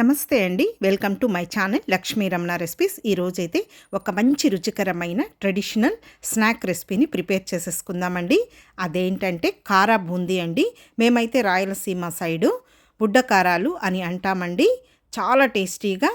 నమస్తే అండి. Welcome to my channel Lakshmi Ramana recipes. ఈరోజైతే ఒక మంచి రుచికరమైన ట్రెడిషనల్ స్నాక్ రెసిపీని ప్రిపేర్ చేసేసుకుందామండి. అదేంటంటే కారా బూందీ అండి. మేమైతే రాయలసీమ సైడు బుడ్డ కారాలు అని అంటామండి. చాలా టేస్టీగా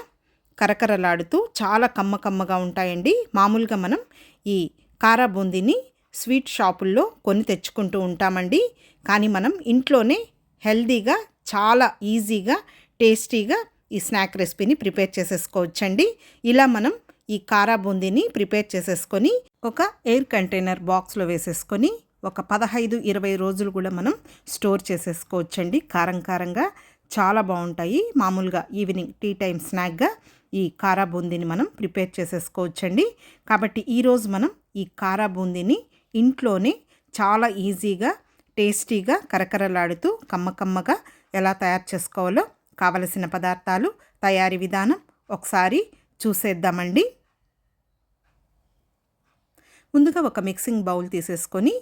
కరకరలాడుతూ చాలా కమ్మ కమ్మగా ఉంటాయండి. మామూలుగా మనం ఈ కారా బూందీని స్వీట్ షాపుల్లో కొని తెచ్చుకుంటూ ఉంటామండి. కానీ మనం ఇంట్లోనే హెల్దీగా చాలా ఈజీగా టేస్టీగా ఈ స్నాక్ రెసిపీని ప్రిపేర్ చేసేసుకోవచ్చండి. ఇలా మనం ఈ కారా బూందీని ప్రిపేర్ చేసేసుకొని ఒక ఎయిర్ కంటైనర్ బాక్స్లో వేసేసుకొని ఒక పదహైదు ఇరవై రోజులు కూడా మనం స్టోర్ చేసేసుకోవచ్చండి. కారం కారంగా చాలా బాగుంటాయి. మామూలుగా ఈవినింగ్ టీ టైం స్నాక్గా ఈ కారా బూందీని మనం ప్రిపేర్ చేసేసుకోవచ్చండి. కాబట్టి ఈరోజు మనం ఈ కారా బూందీని ఇంట్లోనే చాలా ఈజీగా టేస్టీగా కరకరలాడుతూ కమ్మకమ్మగా ఎలా తయారు చేసుకోవాలో కావలసిన పదార్థాలు తయారీ విధానం ఒకసారి చూసేద్దామండి. ముందుగా ఒక మిక్సింగ్ బౌల్ తీసేసుకొని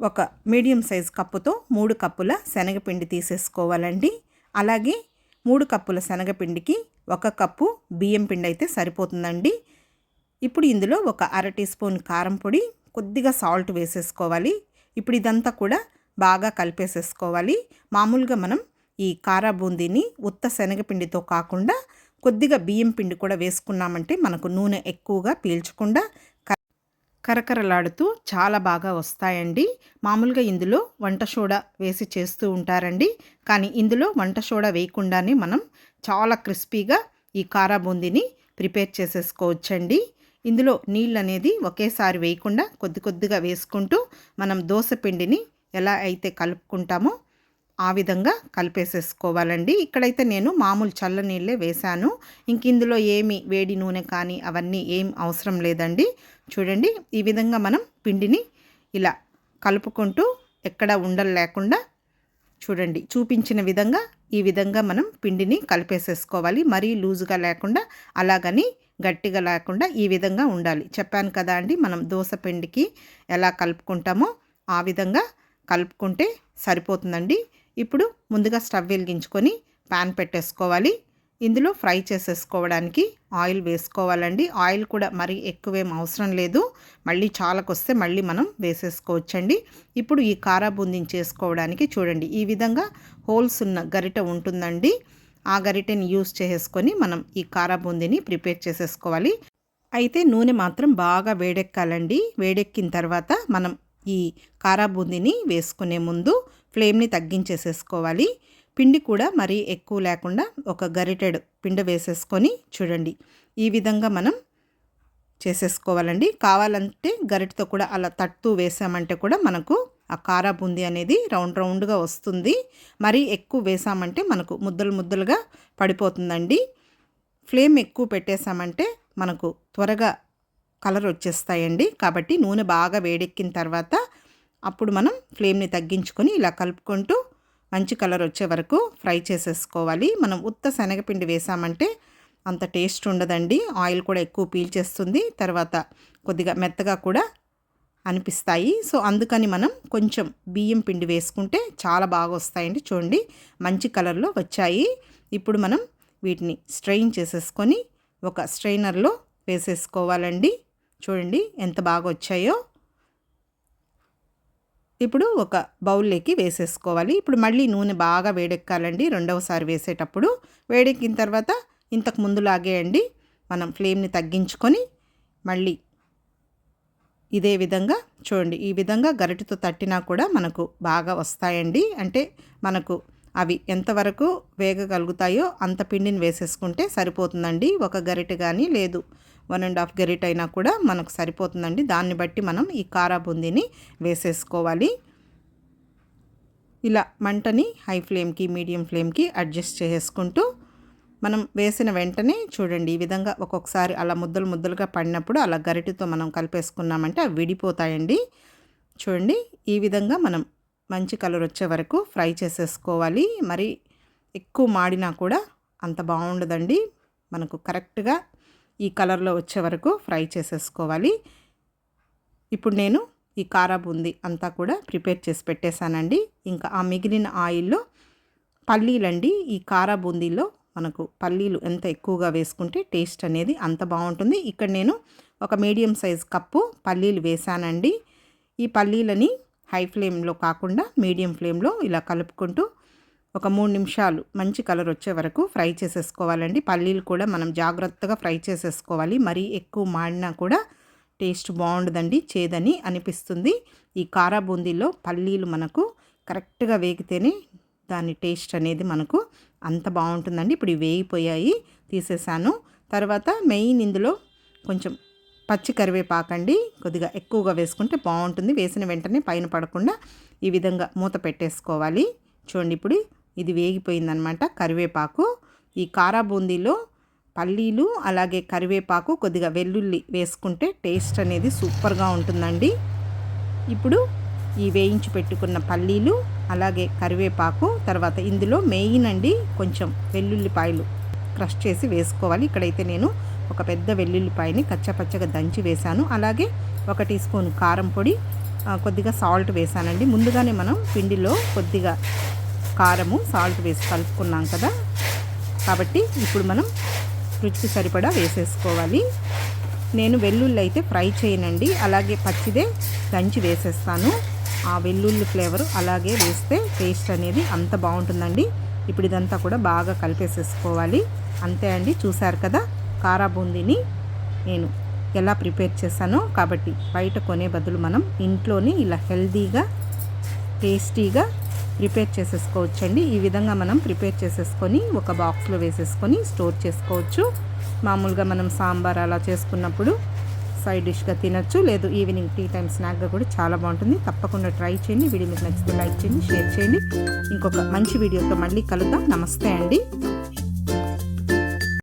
ఒక మీడియం సైజ్ కప్పుతో మూడు కప్పుల శనగపిండి తీసేసుకోవాలండి. అలాగే మూడు కప్పుల శనగపిండికి ఒక కప్పు బియ్యం పిండి అయితే సరిపోతుందండి. ఇప్పుడు ఇందులో ఒక అర టీ స్పూన్ కారం పొడి కొద్దిగా సాల్ట్ వేసేసుకోవాలి. ఇప్పుడు ఇదంతా కూడా బాగా కలిపేసేసుకోవాలి. మామూలుగా మనం ఈ కారా బూందీని ఉత్త శనగపిండితో కాకుండా కొద్దిగా బియ్యం పిండి కూడా వేసుకున్నామంటే మనకు నూనె ఎక్కువగా పీల్చకుండా కరకరలాడుతూ చాలా బాగా వస్తాయండి. మామూలుగా ఇందులో వంట సోడా వేసి చేస్తూ ఉంటారండి. కానీ ఇందులో వంట సోడా వేయకుండానే మనం చాలా క్రిస్పీగా ఈ కారా బూందీని ప్రిపేర్ చేసేసుకోవచ్చండి. ఇందులో నీళ్ళు అనేది ఒకేసారి వేయకుండా కొద్ది కొద్దిగా వేసుకుంటూ మనం దోశ పిండిని ఎలా అయితే కలుపుకుంటామో ఆ విధంగా కలిపేసేసుకోవాలండి. ఇక్కడైతే నేను మామూలు చల్ల నీళ్ళే వేశాను. ఇంక ఇందులో ఏమి వేడి నూనె కానీ అవన్నీ ఏం అవసరం లేదండి. చూడండి ఈ విధంగా మనం పిండిని ఇలా కలుపుకుంటూ ఎక్కడ ఉండలు లేకుండా చూడండి చూపించిన విధంగా ఈ విధంగా మనం పిండిని కలిపేసేసుకోవాలి. మరీ లూజుగా లేకుండా అలాగని గట్టిగా లేకుండా ఈ విధంగా ఉండాలి. చెప్పాను కదా అండి మనం దోశ పిండికి ఎలా కలుపుకుంటామో ఆ విధంగా కలుపుకుంటే సరిపోతుందండి. ఇప్పుడు ముందుగా స్టవ్ వెలిగించుకొని ప్యాన్ పెట్టేసుకోవాలి. ఇందులో ఫ్రై చేసేసుకోవడానికి ఆయిల్ వేసుకోవాలండి. ఆయిల్ కూడా మరీ ఎక్కువేం అవసరం లేదు. మళ్ళీ చాలకొస్తే మళ్ళీ మనం వేసేసుకోవచ్చండి. ఇప్పుడు ఈ కారా బూందీని చేసుకోవడానికి చూడండి. ఈ విధంగా హోల్స్ ఉన్న గరిట ఉంటుందండి. ఆ గరిటెని యూస్ చేసుకొని మనం ఈ కారా బూందీని ప్రిపేర్ చేసేసుకోవాలి. అయితే నూనె మాత్రం బాగా వేడెక్కాలండి. వేడెక్కిన తర్వాత మనం ఈ కారా బూందీని వేసుకునే ముందు ఫ్లేమ్ని తగ్గించేసేసుకోవాలి. పిండి కూడా మరీ ఎక్కువ లేకుండా ఒక గరిటెడ్ పిండి వేసేసుకొని చూడండి. ఈ విధంగా మనం చేసేసుకోవాలండి. కావాలంటే గరిటతో కూడా అలా తట్టుతూ వేసామంటే కూడా మనకు ఆ కారా బూందీ అనేది రౌండ్ రౌండ్గా వస్తుంది. మరీ ఎక్కువ వేసామంటే మనకు ముద్దలు ముద్దలుగా పడిపోతుందండి. ఫ్లేమ్ ఎక్కువ పెట్టేసామంటే మనకు త్వరగా కలర్ వచ్చేస్తాయండి కాబట్టి నూనె బాగా వేడెక్కిన తర్వాత అప్పుడు మనం ఫ్లేమ్ని తగ్గించుకొని ఇలా కలుపుకుంటూ మంచి కలర్ వచ్చే వరకు ఫ్రై చేసేసుకోవాలి. మనం ఉత్త శనగపిండి వేసామంటే అంత టేస్ట్ ఉండదండి. ఆయిల్ కూడా ఎక్కువ పీల్చేస్తుంది. తర్వాత కొద్దిగా మెత్తగా కూడా అనిపిస్తాయి. సో అందుకని మనం కొంచెం బియ్యం పిండి వేసుకుంటే చాలా బాగా వస్తాయండి చూడండి. మంచి కలర్లో వచ్చాయి. ఇప్పుడు మనం వీటిని స్ట్రెయిన్ చేసేసుకొని ఒక స్ట్రైనర్లో వేసేసుకోవాలండి. చూడండి ఎంత బాగా వచ్చాయో ఇప్పుడు ఒక బౌల్లోకి వేసేసుకోవాలి. ఇప్పుడు మళ్ళీ నూనె బాగా వేడెక్కాలండి. రెండవసారి వేసేటప్పుడు వేడెక్కిన తర్వాత ఇంతకు ముందులాగే అండి మనం ఫ్లేమ్ని తగ్గించుకొని మళ్ళీ ఇదే విధంగా చూడండి. ఈ విధంగా గరిటతో తట్టినా కూడా మనకు బాగా వస్తాయండి. అంటే మనకు అవి ఎంతవరకు వేగగలుగుతాయో అంత పిండిని వేసేసుకుంటే సరిపోతుందండి. ఒక గరిట కానీ లేదు. వన్ అండ్ హాఫ్ గరిట అయినా కూడా మనకు సరిపోతుందండి. దాన్ని బట్టి మనం ఈ కారా బూందీని వేసేసుకోవాలి. ఇలా మంటని హై ఫ్లేమ్కి మీడియం ఫ్లేమ్కి అడ్జస్ట్ చేసుకుంటూ మనం వేసిన వెంటనే చూడండి ఈ విధంగా ఒక్కొక్కసారి అలా ముద్దలు ముద్దలుగా పడినప్పుడు అలా గరిటతో మనం కలిపేసుకున్నామంటే అవి విడిపోతాయండి. చూడండి ఈ విధంగా మనం మంచి కలర్ వచ్చే వరకు ఫ్రై చేసేసుకోవాలి. మరి ఎక్కువ మాడినా కూడా అంత బాగుండదండి. మనకు కరెక్ట్గా ఈ కలర్లో వచ్చే వరకు ఫ్రై చేసేసుకోవాలి. ఇప్పుడు నేను ఈ కారా బూందీ అంతా కూడా ప్రిపేర్ చేసి పెట్టేశానండి. ఇంకా ఆ మిగిలిన ఆయిల్లో పల్లీలండి. ఈ కారా బూందీలో మనకు పల్లీలు ఎంత ఎక్కువగా వేసుకుంటే టేస్ట్ అనేది అంత బాగుంటుంది. ఇక్కడ నేను ఒక మీడియం సైజ్ కప్పు పల్లీలు వేసానండి ఈ పల్లీలని హై ఫ్లేమ్లో కాకుండా మీడియం ఫ్లేమ్లో ఇలా కలుపుకుంటూ ఒక మూడు నిమిషాలు మంచి కలర్ వచ్చే వరకు ఫ్రై చేసేసుకోవాలండి. పల్లీలు కూడా మనం జాగ్రత్తగా ఫ్రై చేసేసుకోవాలి. మరీ ఎక్కువ మాడినా కూడా టేస్ట్ బాగుండదండి చేదని అనిపిస్తుంది. ఈ కారా బూందీలో పల్లీలు మనకు కరెక్ట్గా వేగితేనే దాని టేస్ట్ అనేది మనకు అంత బాగుంటుందండి. ఇప్పుడు వేగిపోయాయి తీసేసాను. తర్వాత మెయిన్ ఇందులో కొంచెం పచ్చి కరివేపాకండి. కొద్దిగా ఎక్కువగా వేసుకుంటే బాగుంటుంది. వేసిన వెంటనే పైన పడకుండా ఈ విధంగా మూత పెట్టేసుకోవాలి. చూడండి ఇప్పుడు ఇది వేగిపోయిందనమాట కరివేపాకు. ఈ కారా బూందీలో పల్లీలు అలాగే కరివేపాకు కొద్దిగా వెల్లుల్లి వేసుకుంటే టేస్ట్ అనేది సూపర్గా ఉంటుందండి. ఇప్పుడు ఈ వేయించి పెట్టుకున్న పల్లీలు అలాగే కరివేపాకు తర్వాత ఇందులో మెయిన్ అండి కొంచెం వెల్లుల్లిపాయలు క్రష్ చేసి వేసుకోవాలి. ఇక్కడైతే నేను ఒక పెద్ద వెల్లుల్లిపాయని కచ్చపచ్చగా దంచి వేశాను. అలాగే ఒక టీ స్పూన్ కారం పొడి కొద్దిగా సాల్ట్ వేసానండి ముందుగానే మనం పిండిలో కొద్దిగా కారము సాల్ట్ వేసి కలుపుకున్నాం కదా. కాబట్టి ఇప్పుడు మనం రుచికి సరిపడా వేసేసుకోవాలి. నేను వెల్లుల్లి అయితే ఫ్రై చేయనండి. అలాగే పచ్చిదే దంచి వేసేస్తాను. ఆ వెల్లుల్లి ఫ్లేవర్ అలాగే వేస్తే టేస్ట్ అనేది అంత బాగుంటుందండి. ఇప్పుడు ఇదంతా కూడా బాగా కలిపేసేసుకోవాలి. అంతే అండి చూశారు కదా కారా బూందీని నేను ఎలా ప్రిపేర్ చేశానో. కాబట్టి బయట కొనే బదులు మనం ఇంట్లోనే ఇలా హెల్తీగా టేస్టీగా ప్రిపేర్ చేసేసుకోవచ్చండి. ఈ విధంగా మనం ప్రిపేర్ చేసేసుకొని ఒక బాక్స్లో వేసేసుకొని స్టోర్ చేసుకోవచ్చు. మామూలుగా మనం సాంబార్ అలా చేసుకున్నప్పుడు సైడ్ డిష్గా తినచ్చు. లేదు ఈవినింగ్ టీ టైం స్నాక్గా కూడా చాలా బాగుంటుంది. తప్పకుండా ట్రై చేయండి. వీడియో మీకు నచ్చితే లైక్ చేయండి షేర్ చేయండి. ఇంకొక మంచి వీడియోతో మళ్ళీ కలుద్దాం. నమస్తే అండి.